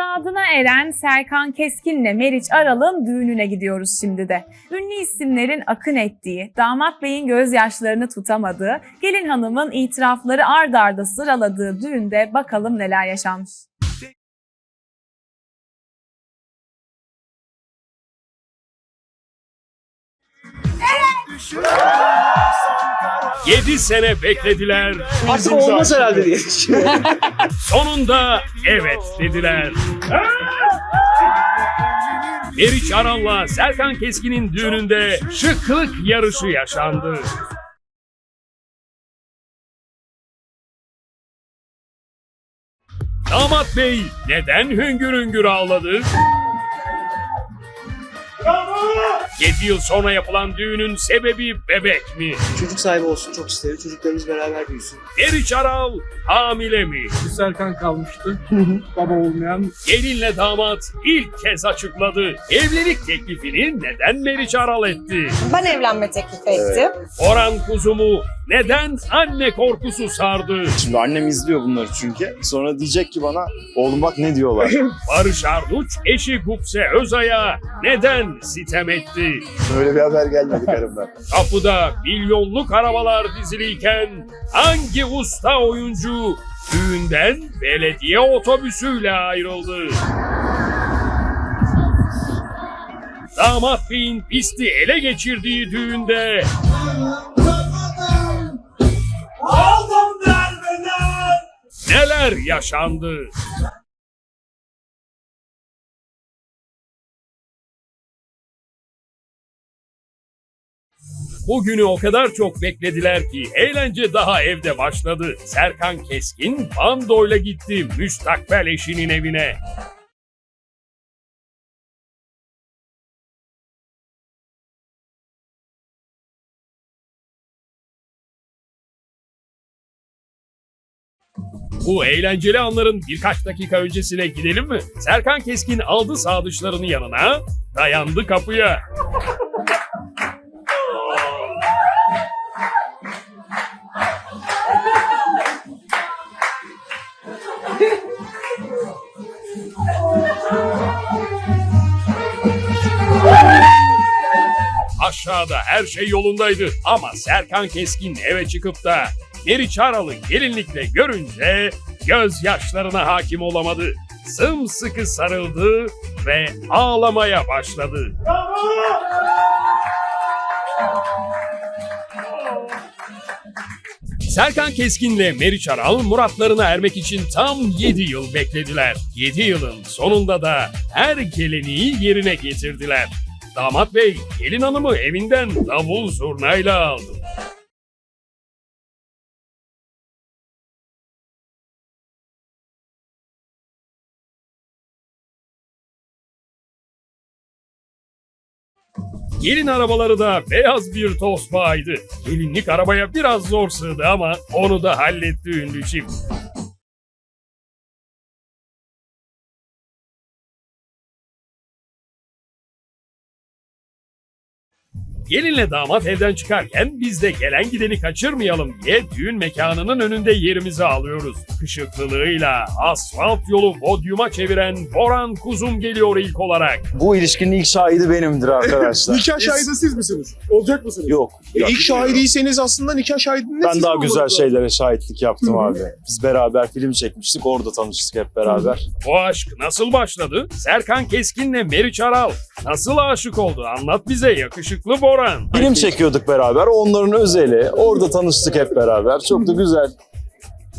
Muradına eren Serkan Keskin'le Meriç Aral'ın düğününe gidiyoruz şimdi de. Ünlü isimlerin akın ettiği, damat beyin gözyaşlarını tutamadığı, gelin hanımın itirafları ard arda sıraladığı düğünde bakalım neler yaşanmış. Yedi sene beklediler. Artık olmaz herhalde diye. Sonunda evet dediler. Meriç Aral'la Serkan Keskin'in düğününde şıklık yarışı yaşandı. Damat Bey neden hüngür hüngür ağladı? 7 yıl sonra yapılan düğünün sebebi bebek mi? Çocuk sahibi olsun çok isterim. Çocuklarımız beraber büyüsün. Meriç Aral hamile mi? Serkan kalmıştı. Baba olmayan Gelinle damat ilk kez açıkladı. Evlilik teklifini neden Meriç Aral etti? Ben evlenme teklif ettim. Orhan kuzumu neden anne korkusu sardı? Şimdi annem izliyor bunları çünkü. Sonra diyecek ki bana oğlum bak ne diyorlar. Barış Arduç eşi Gupse Özay'a neden sitem etti? Böyle bir haber gelmedi karımdan. Kapıda milyonluk arabalar diziliyken hangi usta oyuncu düğünden belediye otobüsüyle ayrıldı? Damat Bey'in pisti ele geçirdiği düğünde neler yaşandı? Bugünü o kadar çok beklediler ki eğlence daha evde başladı. Serkan Keskin bandoyla gitti müstakbel eşinin evine. Bu eğlenceli anların birkaç dakika öncesine gidelim mi? Serkan Keskin aldı sağdışlarını yanına, dayandı kapıya. Aşağıda her şey yolundaydı ama Serkan Keskin eve çıkıp da Meriç Aralı gelinlikle görünce gözyaşlarına hakim olamadı. Sımsıkı sarıldı ve ağlamaya başladı. Serkan Keskin'le Meriç Aral muratlarına ermek için tam 7 yıl beklediler. 7 yılın sonunda da her geleneği yerine getirdiler. Damat Bey gelin hanımı evinden davul zurnayla aldı. Gelin arabaları da beyaz bir tosbağaydı. Gelinlik arabaya biraz zor sığdı ama onu da halletti ünlü çift. Gelinle damat evden çıkarken biz de gelen gideni kaçırmayalım diye düğün mekanının önünde yerimizi alıyoruz. Kışıklılığıyla asfalt yolu podyuma çeviren Boran Kuzum geliyor ilk olarak. Bu ilişkinin ilk şahidi benimdir arkadaşlar. nikah şahidi siz misiniz? Olacak mısınız? Yok. E, ilk şahidiyseniz aslında nikah şahidinde Ben siz daha güzel lazım. şeylere şahitlik yaptım abi. Biz beraber film çekmiştik. Orada tanıştık hep beraber. Bu aşk nasıl başladı? Serkan Keskin'le Meriç Aral nasıl aşık oldu? Anlat bize yakışıklı Boran. Film çekiyorduk beraber. Onların özeli. Orada tanıştık hep beraber. Çok da güzel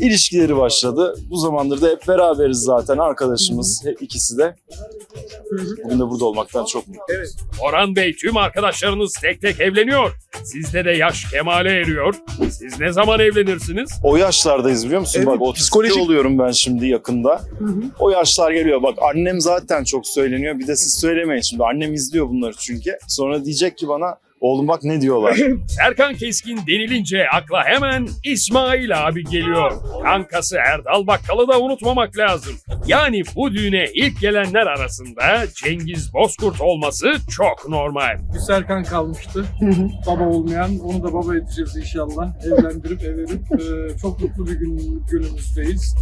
ilişkileri başladı. Bu zamandır da hep beraberiz zaten arkadaşımız hep ikisi de. Bugün de burada olmaktan çok mutluyum. Orhan Bey tüm arkadaşlarınız tek tek evleniyor. Sizde de yaş kemale eriyor. Siz ne zaman evlenirsiniz? O yaşlardayız biliyor musun? Evet, Bak o psikolojik- oluyorum ben şimdi yakında. O yaşlar geliyor. Bak annem zaten çok söyleniyor. Bir de siz söylemeyin şimdi. Annem izliyor bunları çünkü. Sonra diyecek ki bana oğlum bak ne diyorlar. Serkan Keskin denilince akla hemen İsmail abi geliyor. Kankası Erdal Bakkal'ı da unutmamak lazım. Yani bu düğüne ilk gelenler arasında Cengiz Bozkurt olması çok normal. Bir Serkan kalmıştı. baba olmayan. Onu da baba edeceğiz inşallah. Evlendirip everip e, çok mutlu bir gün, günümüzdeyiz.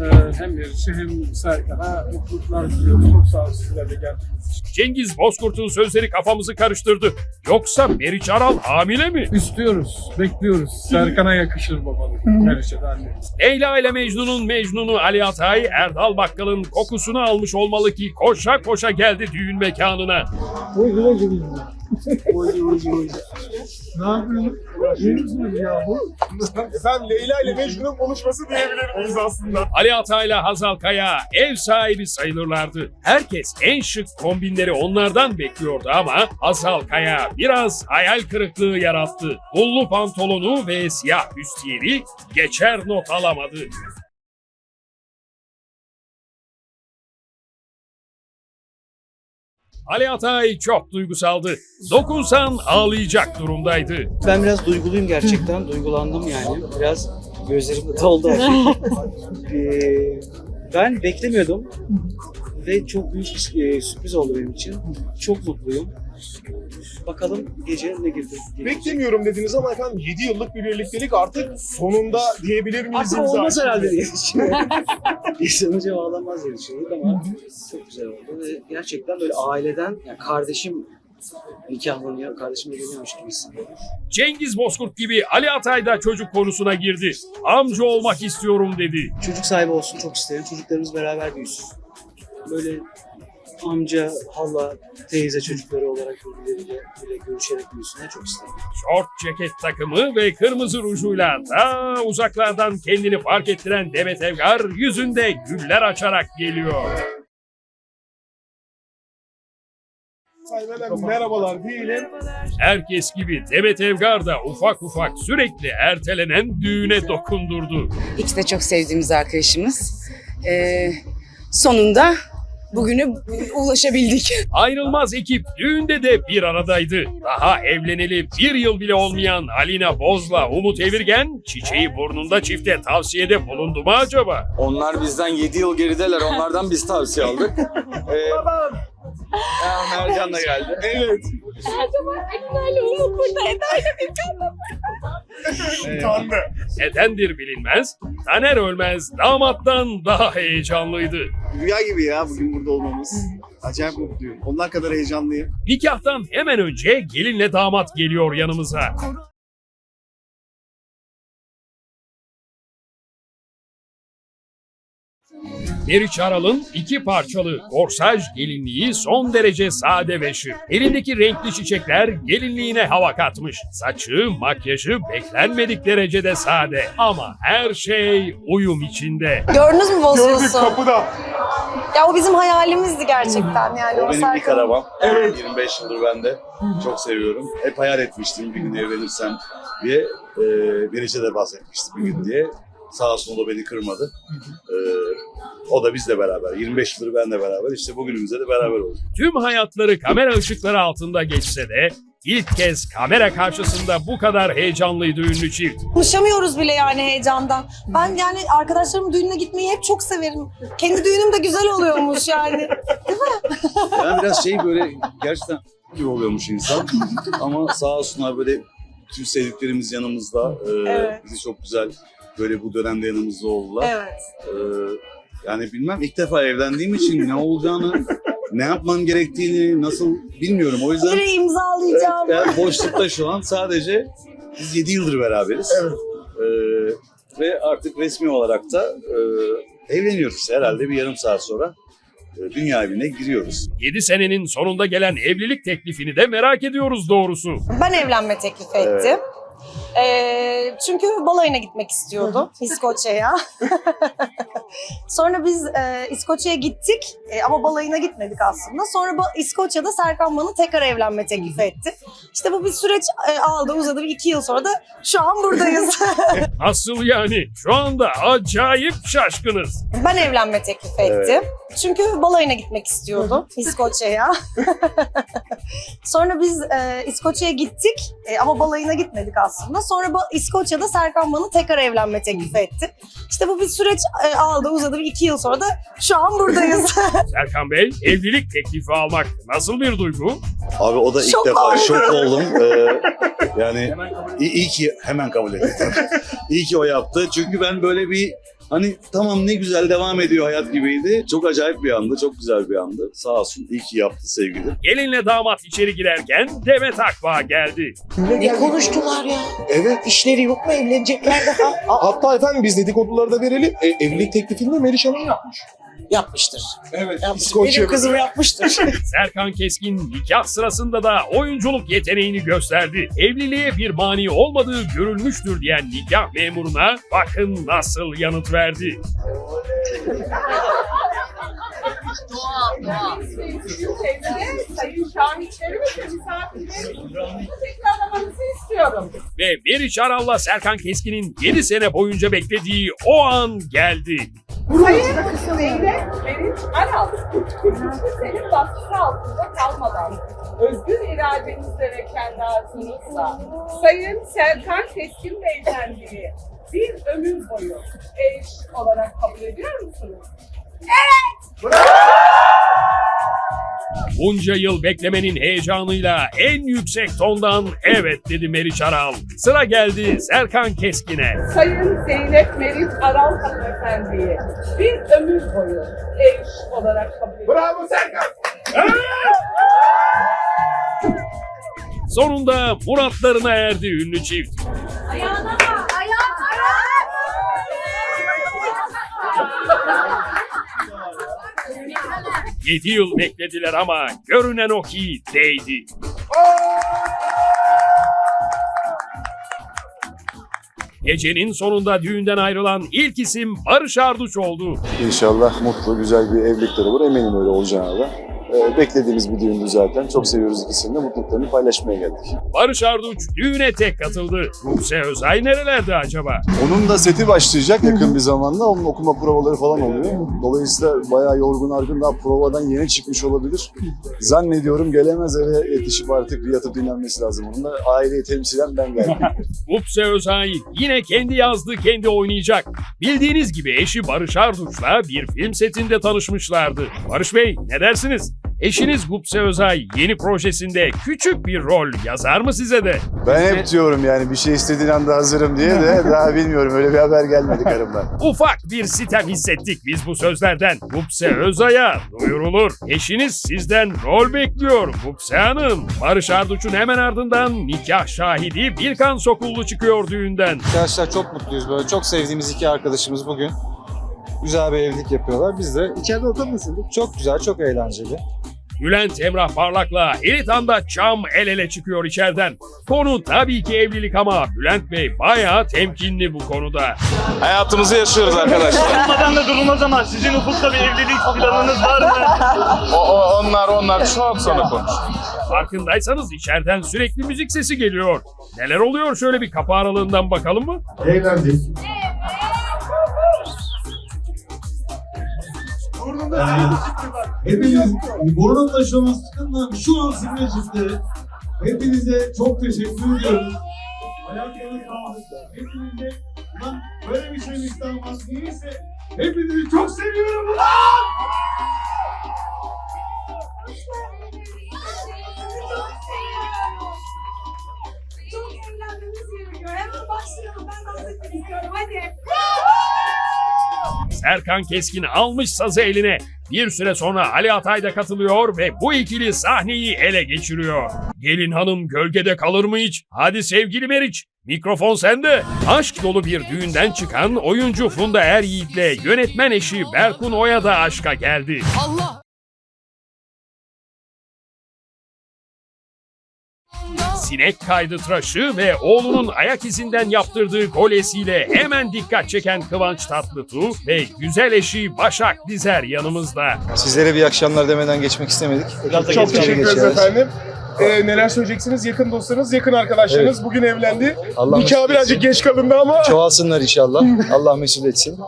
E, hem Meriç'e hem Serkan'a mutluluklar diliyoruz. Çok sağ olun sizler de geldiğiniz için. Cengiz Bozkurt'un sözleri kafamızı karıştırdı. Yoksa Meriç Aral hamile mi? İstiyoruz, bekliyoruz. Serkan'a yakışır babalık. Meriç'e de anne. Leyla ile Mecnun'un Mecnun'u Ali Atay, Erdal Bakkal'ın kokusunu almış olmalı ki koşa koşa geldi düğün mekanına. Ne yapıyorsun? Ne ya bu? Efendim Leyla ile Mecnun'un konuşması diyebilir miyiz aslında? Ali Atay'la Hazal Kaya ev sahibi sayılırlardı. Herkes en şık kombinleri onlardan bekliyordu ama Hazal Kaya biraz hayal kırıklığı yarattı. Pullu pantolonu ve siyah büstiyeri geçer not alamadı. Ali Atay çok duygusaldı. Dokunsan ağlayacak durumdaydı. Ben biraz duyguluyum gerçekten. Duygulandım yani. Biraz gözlerim de doldu. Ee, ben beklemiyordum. Ve çok büyük bir e, sürpriz oldu benim için. Çok mutluyum. Bakalım gece ne girdi. Beklemiyorum dediniz ama efendim 7 yıllık bir birliktelik artık sonunda diyebilir miyiz? Artık olmaz herhalde diye düşünüyorum. İnsan önce bağlanmaz diye düşünüyorduk ama çok güzel oldu. Ve gerçekten böyle aileden, yani kardeşim nikahlanıyor, kardeşim evleniyormuş gibi hissediyorum. Cengiz Bozkurt gibi Ali Atay da çocuk konusuna girdi. Amca olmak istiyorum dedi. Çocuk sahibi olsun çok isterim. Çocuklarımız beraber büyüsün. Böyle amca, hala, teyze çocukları olarak birbirleriyle görüşerek büyüsünler çok isterim. Şort ceket takımı ve kırmızı rujuyla ta uzaklardan kendini fark ettiren Demet Evgar yüzünde güller açarak geliyor. Sayın merhabalar diyelim. Herkes gibi Demet Evgar da ufak ufak sürekli ertelenen düğüne dokundurdu. İkisi de çok sevdiğimiz arkadaşımız. Ee, sonunda bugünü ulaşabildik. Ayrılmaz ekip düğünde de bir aradaydı. Daha evleneli bir yıl bile olmayan Alina Boz'la Umut Evirgen çiçeği burnunda çifte tavsiyede bulundu mu acaba? Onlar bizden 7 yıl gerideler. Onlardan biz tavsiye aldık. Ee, ya Mercan da geldi. Evet. Utandı. Nedendir bilinmez. Taner Ölmez damattan daha heyecanlıydı. Rüya gibi ya bugün burada olmamız. Acayip mutluyum. Onlar kadar heyecanlıyım. Nikahtan hemen önce gelinle damat geliyor yanımıza. Meriç Aral'ın iki parçalı korsaj gelinliği son derece sade ve şık. Elindeki renkli çiçekler gelinliğine hava katmış. Saçı, makyajı beklenmedik derecede sade. Ama her şey uyum içinde. Gördünüz mü Gördük bozuyorsun? kapıda. Ya o bizim hayalimizdi gerçekten yani. O benim Serkan- bir karavan. Evet. 25 yıldır ben de. Çok seviyorum. Hep hayal etmiştim bir gün evlenirsem diye. Ee, Meriç'e de bahsetmiştim bir gün diye. Sağ olsun o da beni kırmadı. Ee, o da bizle beraber. 25 yıldır benle beraber. İşte bugünümüzde de beraber olduk. Tüm hayatları kamera ışıkları altında geçse de ilk kez kamera karşısında bu kadar heyecanlıydı ünlü çift. Konuşamıyoruz bile yani heyecandan. Ben yani arkadaşlarımın düğününe gitmeyi hep çok severim. Kendi düğünüm de güzel oluyormuş yani. Yani biraz şey böyle gerçekten gibi oluyormuş insan. Ama sağ olsunlar böyle tüm sevdiklerimiz yanımızda. Ee, Evet. Bizi çok güzel böyle bu dönemde yanımızda oldular. Evet. Ee, yani bilmem ilk defa evlendiğim için ne olacağını, ne yapmam gerektiğini nasıl bilmiyorum. O yüzden evet, imzalayacağım. ben boşlukta şu an sadece biz 7 yıldır beraberiz. Evet. Ee, ve artık resmi olarak da e, evleniyoruz herhalde bir yarım saat sonra. e, Dünya evine giriyoruz. 7 senenin sonunda gelen evlilik teklifini de merak ediyoruz doğrusu. Ben evlenme teklif ettim. Ee, çünkü balayına gitmek istiyordum İskoçya'ya. Sonra biz e, İskoçya'ya gittik E, ama balayına gitmedik aslında. Sonra ba- İskoçya'da Serkan bana tekrar evlenme teklif etti. İşte bu bir süreç e, aldı uzadı. Bir iki yıl sonra da şu an buradayız. Nasıl yani? Şu anda acayip şaşkınız. ben evlenme teklif ettim. Çünkü balayına gitmek istiyordum İskoçya'ya. Sonra biz e, İskoçya'ya gittik E, ama balayına gitmedik aslında. Sonra ba- İskoçya'da Serkan bana tekrar evlenme teklif etti. İşte bu bir süreç e, aldı aldı uzadı bir iki yıl sonra da şu an buradayız. Serkan Bey, evlilik teklifi almak nasıl bir duygu? Abi o da ilk Şok defa oldum. şok oldum. Ee, yani iyi, iyi ki hemen kabul ettim. iyi ki o yaptı. Çünkü ben böyle bir hani tamam ne güzel devam ediyor hayat gibiydi. Çok acayip bir andı. Çok güzel bir andı. Sağ olsun. iyi ki yaptı sevgili. Gelinle damat içeri girerken Demet Akbağ geldi. Ne konuştular ya? Evet. İşleri yok mu evlenecekler daha? Hatta efendim biz dedikoduları da verelim. E, evlilik teklifini de Meriç Hanım yapmış. Yapmıştır. Evet. yapmıştır. Benim kızım yapmıştır. Serkan Keskin nikah sırasında da oyunculuk yeteneğini gösterdi. Evliliğe bir mani olmadığı görülmüştür diyen nikah memuruna bakın nasıl yanıt verdi. Sayın şahitlerimiz ve misafirlerimizi tekrarlamanızı istiyorum. Ve Meriç Aral'la Serkan Keskin'in 7 sene boyunca beklediği o an geldi. Sayın Zeynep Meriç Aral, senin baskısı altında kalmadan özgür iradenizle ve kendi arzunuzla Sayın Serkan Keskin Beyefendi'yi bir ömür boyu eş olarak kabul ediyor musunuz? Bunca yıl beklemenin heyecanıyla en yüksek tondan evet dedi Meriç Aral. Sıra geldi Serkan Keskin'e. Sayın Zeynep Meriç Aral hanımefendiyi bir ömür boyu eş olarak kabul ediyor Bravo Serkan. Sonunda muratlarına erdi ünlü çift. Yedi yıl beklediler ama görünen o ki değdi. Gecenin sonunda düğünden ayrılan ilk isim Barış Arduç oldu. İnşallah mutlu, güzel bir evlilikleri olur. Eminim öyle olacağına da. Beklediğimiz bir düğündü zaten. Çok seviyoruz ikisini de. Mutluluklarını paylaşmaya geldik. Barış Arduç düğüne tek katıldı. Buse Özay nerelerde acaba? Onun da seti başlayacak yakın bir zamanda. Onun okuma provaları falan oluyor. Dolayısıyla bayağı yorgun argın daha provadan yeni çıkmış olabilir. Zannediyorum gelemez eve yetişip artık bir yatıp dinlenmesi lazım. Onun da aileyi temsilen ben geldim. Upse Özay yine kendi yazdı kendi oynayacak. Bildiğiniz gibi eşi Barış Arduç'la bir film setinde tanışmışlardı. Barış Bey ne dersiniz? Eşiniz Gupse Özay yeni projesinde küçük bir rol yazar mı size de? Ben hep diyorum yani bir şey istediğin anda hazırım diye de daha bilmiyorum öyle bir haber gelmedi karımdan. Ufak bir sitem hissettik biz bu sözlerden. Gupse Özay'a duyurulur. Eşiniz sizden rol bekliyor Gupse Hanım. Barış Arduç'un hemen ardından nikah şahidi Bilkan Sokullu çıkıyor düğünden. Arkadaşlar çok mutluyuz böyle. Çok sevdiğimiz iki arkadaşımız bugün güzel bir evlilik yapıyorlar. Biz de İçeride ortam nasıldı? çok güzel, çok eğlenceli. Bülent Emrah Parlak'la Eritan'da çam el ele çıkıyor içeriden. Konu tabii ki evlilik ama Bülent Bey bayağı temkinli bu konuda. Hayatımızı yaşıyoruz arkadaşlar. Olmadan da durulmaz ama sizin ufukta bir evlilik planınız var mı? onlar onlar çok sonra konuş. Farkındaysanız içeriden sürekli müzik sesi geliyor. Neler oluyor şöyle bir kapı aralığından bakalım mı? Eğlendik. Hepiniz burnun taşıma sıkıntı şu an sizinle çıktı. Hepinize çok teşekkür ediyorum. Ayaklarınız sağlıklı. Hepinize lan böyle bir şey istenmez değilse hepinizi çok seviyorum ulan! Çok eğlenmemiz gerekiyor. Hemen başlayalım. Ben dans etmek istiyorum. Hadi. Serkan Keskin almış sazı eline. Bir süre sonra Ali Atay da katılıyor ve bu ikili sahneyi ele geçiriyor. Gelin hanım gölgede kalır mı hiç? Hadi sevgili Meriç, mikrofon sende. Aşk dolu bir düğünden çıkan oyuncu Funda Er Yiğit'le yönetmen eşi Berkun Oya da aşka geldi. Sinek kaydı tıraşı ve oğlunun ayak izinden yaptırdığı kolyesiyle hemen dikkat çeken Kıvanç Tatlıtuğ ve güzel eşi Başak Dizer yanımızda. Sizlere bir akşamlar demeden geçmek istemedik. Çok teşekkür ederiz efendim. Ee, neler söyleyeceksiniz? Yakın dostlarınız, yakın arkadaşlarınız bugün evlendi. Allah Nikah mesut birazcık etsin. geç kalındı ama Çoğalsınlar inşallah. Allah mesut etsin.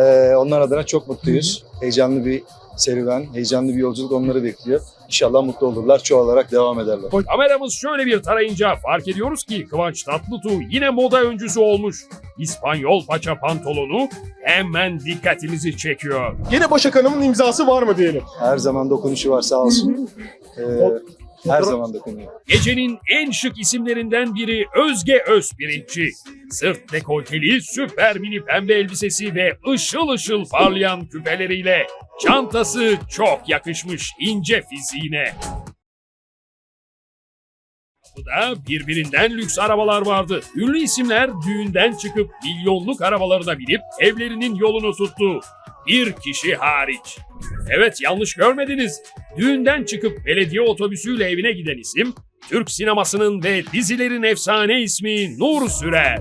Ee, onlar adına çok mutluyuz. Heyecanlı bir serüven, heyecanlı bir yolculuk onları bekliyor. İnşallah mutlu olurlar, çoğalarak devam ederler. Kameramız şöyle bir tarayınca fark ediyoruz ki Kıvanç Tatlıtuğ yine moda öncüsü olmuş. İspanyol paça pantolonu hemen dikkatimizi çekiyor. Yine Başak Hanım'ın imzası var mı diyelim. Her zaman dokunuşu var sağ olsun. Ee, her zaman dokunuyor. Gecenin en şık isimlerinden biri Özge Özpirinççi. Sırt dekolteli süper mini pembe elbisesi ve ışıl ışıl parlayan küpeleriyle çantası çok yakışmış ince fiziğine. Bu da birbirinden lüks arabalar vardı. Ünlü isimler düğünden çıkıp milyonluk arabalarına binip evlerinin yolunu tuttu. Bir kişi hariç. Evet yanlış görmediniz. Düğünden çıkıp belediye otobüsüyle evine giden isim Türk sinemasının ve dizilerin efsane ismi Nur Sürer.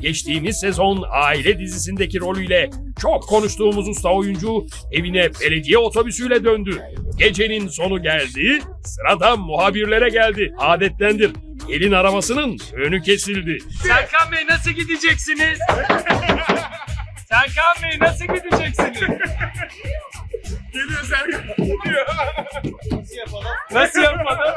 Geçtiğimiz sezon aile dizisindeki rolüyle çok konuştuğumuz usta oyuncu evine belediye otobüsüyle döndü. Gecenin sonu geldi, sırada muhabirlere geldi. Adettendir. Gelin arabasının önü kesildi. Serkan Bey nasıl gideceksiniz? Serkan Bey nasıl gideceksiniz? Geliyor Serkan. Geliyor. Nasıl yapalım?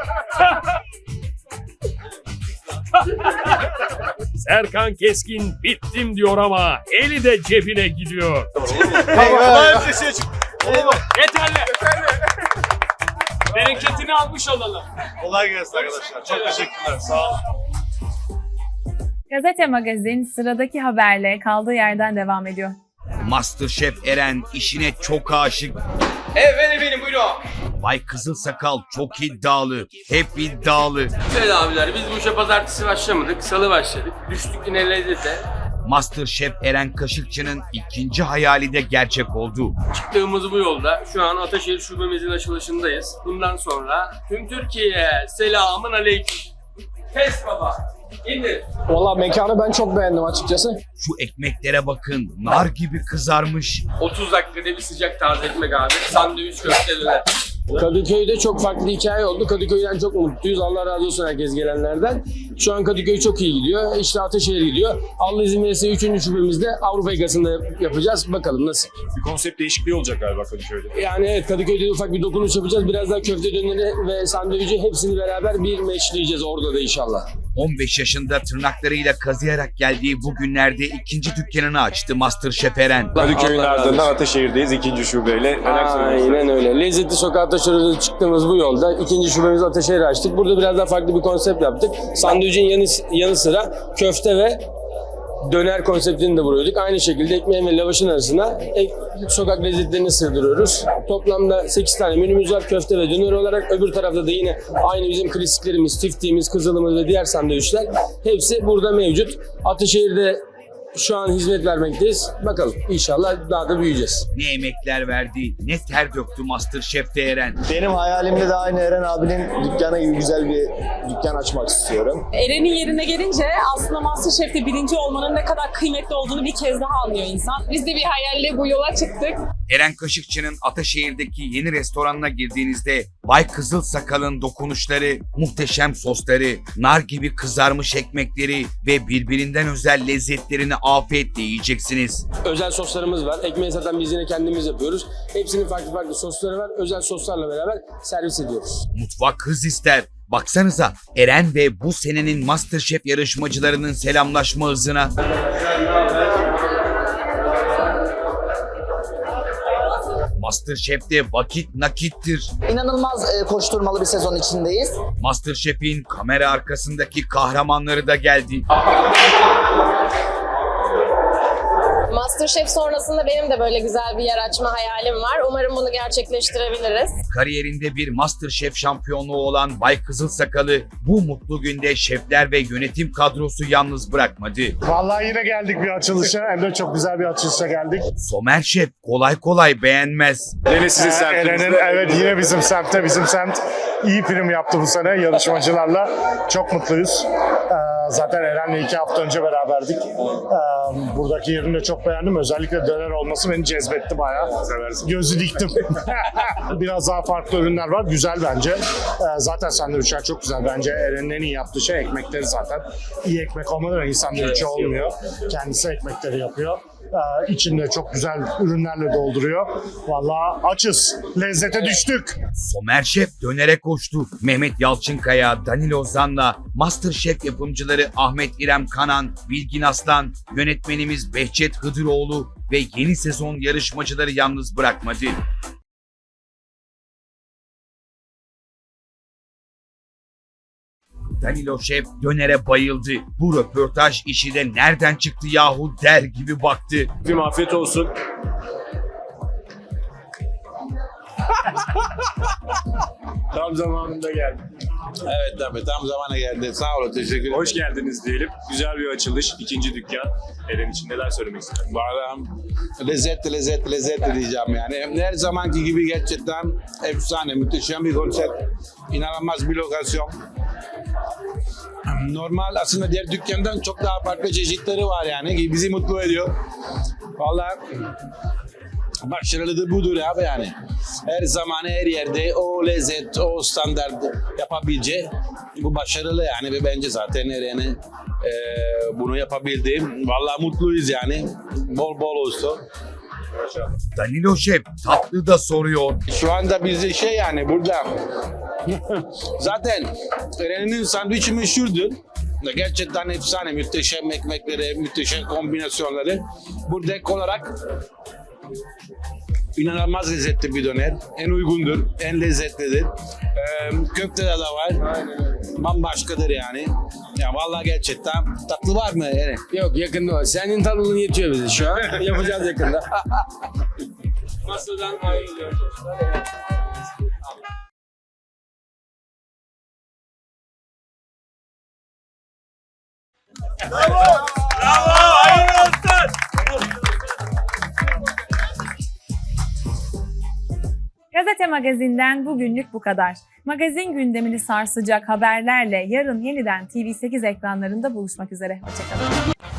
Serkan Keskin bittim diyor ama eli de cebine gidiyor. Yeterli. Bereketini almış olalım. Kolay gelsin arkadaşlar. Çok teşekkürler. Sağ olun. Gazete Magazin sıradaki haberle kaldığı yerden devam ediyor. Masterchef Eren işine çok aşık. Evet benim buyurun. Bay Kızıl Sakal çok iddialı. Hep iddialı. Evet abiler biz bu işe pazartesi başlamadık. Salı başladık. Düştük yine lezzete. Masterchef Eren Kaşıkçı'nın ikinci hayali de gerçek oldu. Çıktığımız bu yolda şu an Ataşehir şubemizin açılışındayız. Bundan sonra tüm Türkiye'ye selamın aleyküm. Kes baba. Valla mekanı ben çok beğendim açıkçası. Şu ekmeklere bakın. Nar gibi kızarmış. 30 dakikada bir sıcak taze ekmek abi. Sandviç köfte döner. Kadıköy'de çok farklı hikaye oldu. Kadıköy'den çok mutluyuz. Allah razı olsun herkes gelenlerden. Şu an Kadıköy çok iyi gidiyor. İşte Ataşehir gidiyor. Allah izin verirse 3. şubemizde Avrupa yakasında yapacağız. Bakalım nasıl. Bir konsept değişikliği olacak galiba Kadıköy'de. Yani evet Kadıköy'de ufak bir dokunuş yapacağız. Biraz daha köfte döneri ve sandviçi hepsini beraber bir meşleyeceğiz orada da inşallah. 15 yaşında tırnaklarıyla kazıyarak geldiği bu günlerde ikinci dükkanını açtı Masterchef Eren. Kadıköy'ün ardından Ataşehir'deyiz ikinci şubeyle. Aynen öyle. Lezzetli Sokak Ataşehir'de çıktığımız bu yolda ikinci şubemizi Ataşehir'e açtık. Burada biraz daha farklı bir konsept yaptık. Sandviçin yanı, yanı sıra köfte ve döner konseptini de vuruyorduk. Aynı şekilde ekmeğin ve lavaşın arasına ek- sokak lezzetlerini sığdırıyoruz. Toplamda 8 tane menümüz var köfte ve döner olarak. Öbür tarafta da yine aynı bizim klasiklerimiz, tiftiğimiz, kızılımız ve diğer sandviçler. Hepsi burada mevcut. Ataşehir'de şu an hizmet vermekteyiz. Bakalım inşallah daha da büyüyeceğiz. Ne emekler verdi, ne ter döktü Masterchef'te Eren. Benim hayalimde de aynı Eren abinin dükkanı gibi güzel bir dükkan açmak istiyorum. Eren'in yerine gelince aslında Masterchef'te birinci olmanın ne kadar kıymetli olduğunu bir kez daha anlıyor insan. Biz de bir hayalle bu yola çıktık. Eren Kaşıkçı'nın Ataşehir'deki yeni restoranına girdiğinizde Bay Kızıl Sakal'ın dokunuşları, muhteşem sosları, nar gibi kızarmış ekmekleri ve birbirinden özel lezzetlerini afiyetle yiyeceksiniz. Özel soslarımız var. Ekmeği zaten biz yine kendimiz yapıyoruz. Hepsinin farklı farklı sosları var. Özel soslarla beraber servis ediyoruz. Mutfak hız ister. Baksanıza Eren ve bu senenin Masterchef yarışmacılarının selamlaşma hızına. Masterchef'te vakit nakittir. İnanılmaz e, koşturmalı bir sezon içindeyiz. Masterchef'in kamera arkasındaki kahramanları da geldi. Masterchef sonrasında benim de böyle güzel bir yer açma hayalim var. Umarım bunu gerçekleştirebiliriz. Kariyerinde bir Masterchef şampiyonluğu olan Bay Kızıl Sakalı bu mutlu günde şefler ve yönetim kadrosu yalnız bırakmadı. Vallahi yine geldik bir açılışa. Hem de çok güzel bir açılışa geldik. Somer Şef kolay kolay beğenmez. Yine sizin semtinizde. Eren'in evet yine bizim semtte bizim semt iyi prim yaptı bu sene yarışmacılarla. Çok mutluyuz. Ee, zaten Eren'le iki hafta önce beraberdik. Ee, buradaki yerini de çok beğendim. Özellikle döner olması beni cezbetti bayağı. Gözü diktim. Biraz daha farklı ürünler var. Güzel bence. Ee, zaten sandviçler çok güzel. Bence Eren'in en iyi yaptığı şey ekmekleri zaten. İyi ekmek olmadan iyi sandviçi olmuyor. Kendisi ekmekleri yapıyor. Ee, içinde çok güzel ürünlerle dolduruyor. Vallahi açız. Lezzete düştük. Somer Şef dönere koştu. Mehmet Yalçınkaya, Danilo Zan'la Masterchef yapımcıları Ahmet İrem Kanan, Bilgin Aslan, yönetmenimiz Behçet Hıdıroğlu ve yeni sezon yarışmacıları yalnız bırakmadı. Danilo Şef dönere bayıldı. Bu röportaj işi de nereden çıktı yahu der gibi baktı. Tüm afiyet olsun. Tam zamanında geldi. Evet tabii tam zamana geldi. Sağ olun teşekkür ederim. Hoş geldiniz diyelim. Güzel bir açılış. ikinci dükkan. Eren için neler söylemek istersiniz? Valla lezzetli lezzetli lezzetli diyeceğim yani. Her zamanki gibi gerçekten efsane, müthişem bir konsept. İnanılmaz bir lokasyon. Normal aslında diğer dükkandan çok daha farklı çeşitleri var yani. Bizi mutlu ediyor. Valla başarılı da budur abi yani. Her zaman her yerde o lezzet, o standart yapabileceği bu başarılı yani ve bence zaten Eren'e e, bunu yapabildim. Vallahi mutluyuz yani. Bol bol olsun. Danilo Şef tatlı da soruyor. Şu anda bizde şey yani burada zaten Eren'in sandviçi meşhurdur. Gerçekten efsane, müthişem ekmekleri, müthişem kombinasyonları. Burada ek olarak inanılmaz lezzetli bir döner. En uygundur, en lezzetlidir. Ee, köfte de var. Bambaşkadır yani. Ya vallahi gerçekten tatlı var mı Eren? Yok yakında var. Senin tatlılığın yetiyor bize şu an. Yapacağız yakında. Masadan ayrılıyoruz. Gazete Magazin'den bugünlük bu kadar. Magazin gündemini sarsacak haberlerle yarın yeniden TV8 ekranlarında buluşmak üzere. Hoşçakalın.